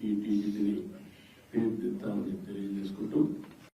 ईटीडी 3 फिर दिता देते